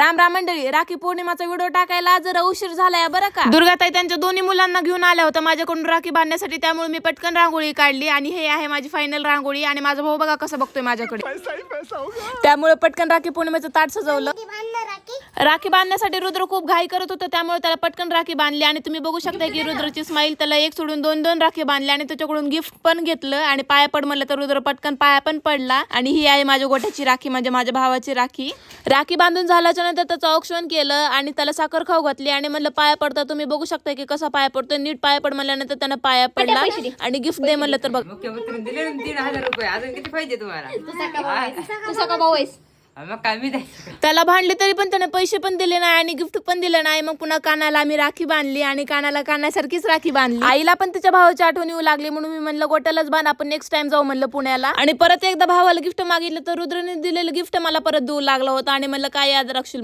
राम राम मंडळी राखी पौर्णिमाचा व्हिडिओ टाकायला जरा उशीर झालाय बरं का? दुर्गाताई त्यांच्या दोन्ही मुलांना घेऊन आल्या होत्या. माझ्याकडून राखी बांधण्यासाठी त्यामुळे मी पटकन रांगोळी काढली आणि हे आहे माझी फायनल रांगोळी. आणि माझा भाऊ बघा कसं बघतोय माझ्याकडे. त्यामुळे पटकन राखी पौर्णिमेचं ताट सजवलं. राखी बांधण्यासाठी रुद्र खूप घाई करत होता त्यामुळे त्याला पटकन राखी बांधली. आणि तुम्ही बघू शकता की रुद्रची स्माईल त्याला एक सोडून दोन दोन राखी बांधली आणि त्याच्याकडून गिफ्ट पण घेतलं आणि पाया पड म्हणलं तर रुद्र पटकन पाया पण पडला. आणि ही आहे माझ्या गोठ्याची राखी म्हणजे माझ्या भावाची राखी. राखी बांधून झाल्याच्यानंतर त्याचं औक्षण केलं आणि त्याला साखर खाऊ घातली आणि म्हणलं पाया पडता तुम्ही बघू शकता की कसा पाया पडतो नीट पाया पड म्हणल्यानंतर त्यानं पाया पडला आणि गिफ्ट दे म्हणलं तर बघ. मुख्यमंत्र्यांनी दिले तीन हजार रुपये. अजून किती पाहिजे तुम्हाला? मग काय मी द्यायचं त्याला भांडले तरी पण त्याने पैसे पण दिले नाही आणि गिफ्ट पण दिलं नाही. मग पुन्हा कानाला आम्ही राखी बांधली आणि कानाला कानासारखीच राखी बांधली. आईला पण तिच्या भावाची आठवण येऊ लागली म्हणून मी म्हणलं गोट्यालाच बांध आपण नेक्स्ट टाइम जाऊ म्हणलं पुण्याला. आणि परत एकदा भावाला गिफ्ट मागितलं तर रुद्रने दिलेलं गिफ्ट मला परत देऊ लागलं होतं आणि म्हणलं काय याद राखशील